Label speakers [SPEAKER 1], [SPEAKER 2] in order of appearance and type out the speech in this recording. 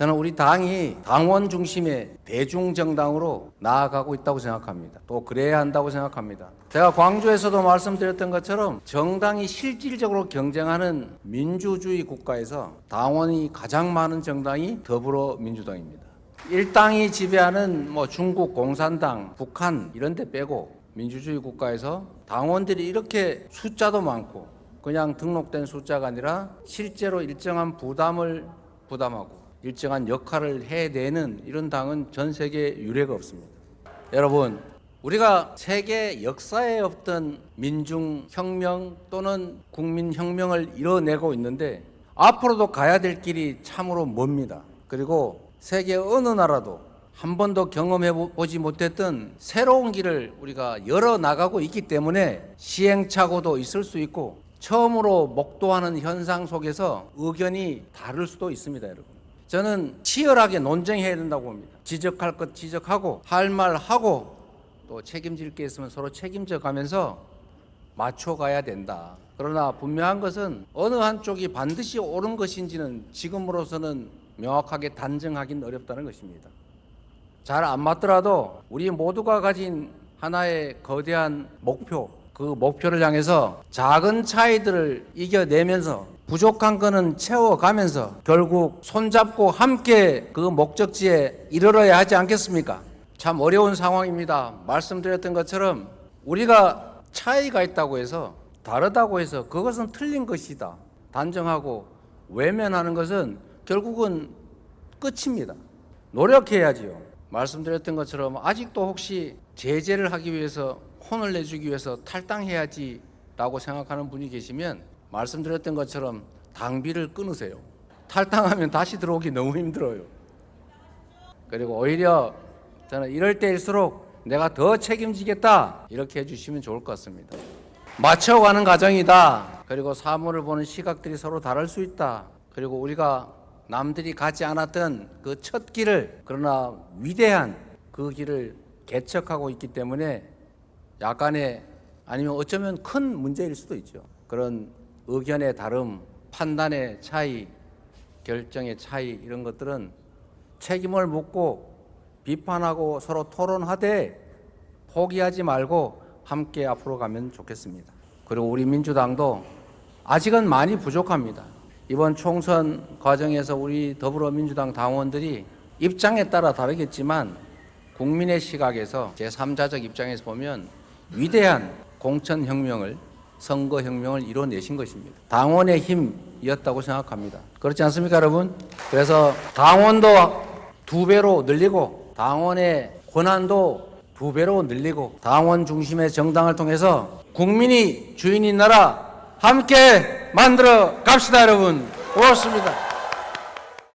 [SPEAKER 1] 저는 우리 당이 당원 중심의 대중 정당으로 나아가고 있다고 생각합니다. 또 그래야 한다고 생각합니다. 제가 광주에서도 말씀드렸던 것처럼 정당이 실질적으로 경쟁하는 민주주의 국가에서 당원이 가장 많은 정당이 더불어민주당입니다. 일당이 지배하는 뭐 중국 공산당, 북한 이런 데 빼고 민주주의 국가에서 당원들이 이렇게 숫자도 많고 그냥 등록된 숫자가 아니라 실제로 일정한 부담을 부담하고 일정한 역할을 해내는 이런 당은 전 세계에 유례가 없습니다. 여러분, 우리가 세계 역사에 없던 민중혁명 또는 국민혁명을 이뤄내고 있는데 앞으로도 가야 될 길이 참으로 멉니다. 그리고 세계 어느 나라도 한 번도 경험해 보지 못했던 새로운 길을 우리가 열어 나가고 있기 때문에 시행착오도 있을 수 있고 처음으로 목도하는 현상 속에서 의견이 다를 수도 있습니다, 여러분. 저는 치열하게 논쟁해야 된다고 봅니다. 지적할 것 지적하고 할 말 하고 또 책임질 게 있으면 서로 책임져 가면서 맞춰가야 된다. 그러나 분명한 것은 어느 한쪽이 반드시 옳은 것인지는 지금으로서는 명확하게 단정하기는 어렵다는 것입니다. 잘 안 맞더라도 우리 모두가 가진 하나의 거대한 목표, 그 목표를 향해서 작은 차이들을 이겨내면서 부족한 거는 채워가면서 결국 손잡고 함께 그 목적지에 이르러야 하지 않겠습니까? 참 어려운 상황입니다. 말씀드렸던 것처럼 우리가 차이가 있다고 해서 다르다고 해서 그것은 틀린 것이다. 단정하고 외면하는 것은 결국은 끝입니다. 노력해야지요. 말씀드렸던 것처럼 아직도 혹시 제재를 하기 위해서 혼을 내주기 위해서 탈당해야지라고 생각하는 분이 계시면 말씀드렸던 것처럼 당비를 끊으세요. 탈당하면 다시 들어오기 너무 힘들어요. 그리고 오히려 저는 이럴 때일수록 내가 더 책임지겠다 이렇게 해주시면 좋을 것 같습니다. 맞춰가는 과정이다. 그리고 사물을 보는 시각들이 서로 다를 수 있다. 그리고 우리가 남들이 가지 않았던 그 첫 길을 그러나 위대한 그 길을 개척하고 있기 때문에 약간의 아니면 어쩌면 큰 문제일 수도 있죠. 그런 의견의 다름, 판단의 차이, 결정의 차이 이런 것들은 책임을 묻고 비판하고 서로 토론하되 포기하지 말고 함께 앞으로 가면 좋겠습니다. 그리고 우리 민주당도 아직은 많이 부족합니다. 이번 총선 과정에서 우리 더불어민주당 당원들이 입장에 따라 다르겠지만 국민의 시각에서 제3자적 입장에서 보면 위대한 공천혁명을 선거혁명을 이뤄내신 것입니다. 당원의 힘이었다고 생각합니다. 그렇지 않습니까, 여러분? 그래서 당원도 두 배로 늘리고 당원의 권한도 두 배로 늘리고 당원 중심의 정당을 통해서 국민이 주인인 나라 함께 만들어 갑시다, 여러분. 고맙습니다.